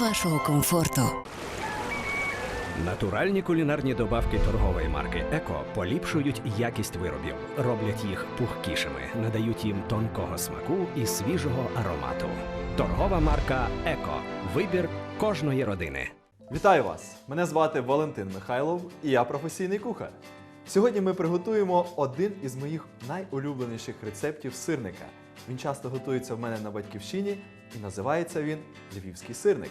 вашого комфорту. Натуральні кулінарні добавки торгової марки Еко поліпшують якість виробів, роблять їх пухкішими, надають їм тонкого смаку і свіжого аромату. Торгова марка Еко вибір кожної родини. Вітаю вас! Мене звати Валентин Михайлов і я професійний кухар. Сьогодні ми приготуємо один із моїх найулюбленіших рецептів сирника. Він часто готується в мене на батьківщині і називається він львівський сирник.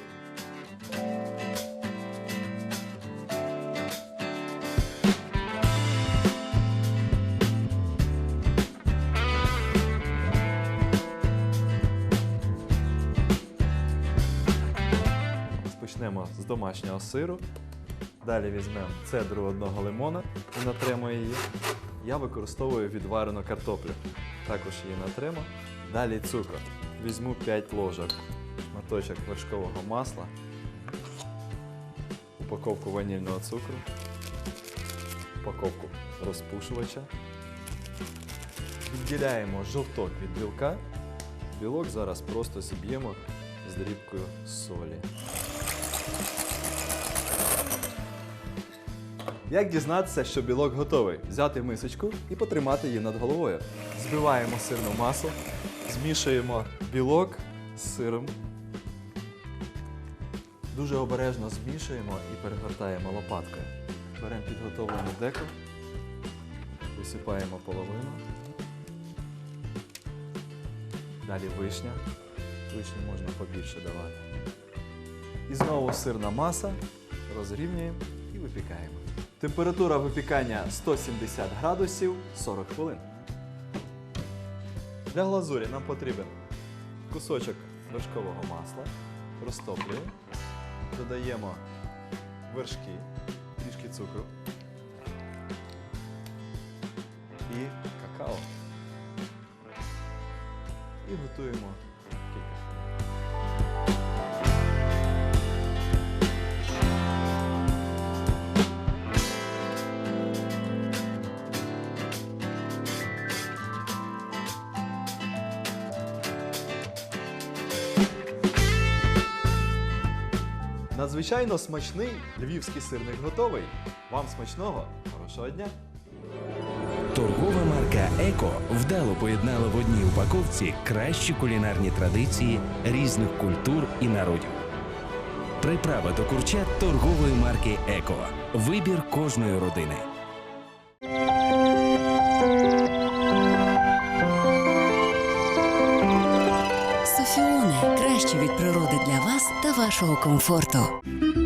Розпочнемо з домашнього сиру. Далі візьмемо цедру одного лимона і натремо її. Я використовую відварену картоплю. Також її натремо. Далі цукор. Візьму 5 ложок, шматочок вершкового масла, упаковку ванільного цукру, упаковку розпушувача. Відділяємо жовток від білка. Білок зараз просто зіб'ємо з дрібкою солі. Як дізнатися, що білок готовий? Взяти мисочку і потримати її над головою. Збиваємо сирну масу, змішуємо білок з сиром. Дуже обережно змішуємо і перегортаємо лопаткою. Беремо підготовлену деко, висипаємо половину. Далі вишня. Вишню можна побільше давати. І знову сирна маса. Розрівнюємо і випікаємо. Температура випікання 170 градусів 40 хвилин. Для глазурі нам потрібен кусочок вершкового масла. Розтоплюємо. Додаємо вершки, трішки цукру і какао. І готуємо Надзвичайно смачний львівський сирник готовий. Вам смачного, хорошого дня! Торгова марка Еко вдало поєднала в одній упаковці кращі кулінарні традиції різних культур і народів. Приправа до курчат торгової марки Еко. Вибір кожної родини. Вашого комфорту.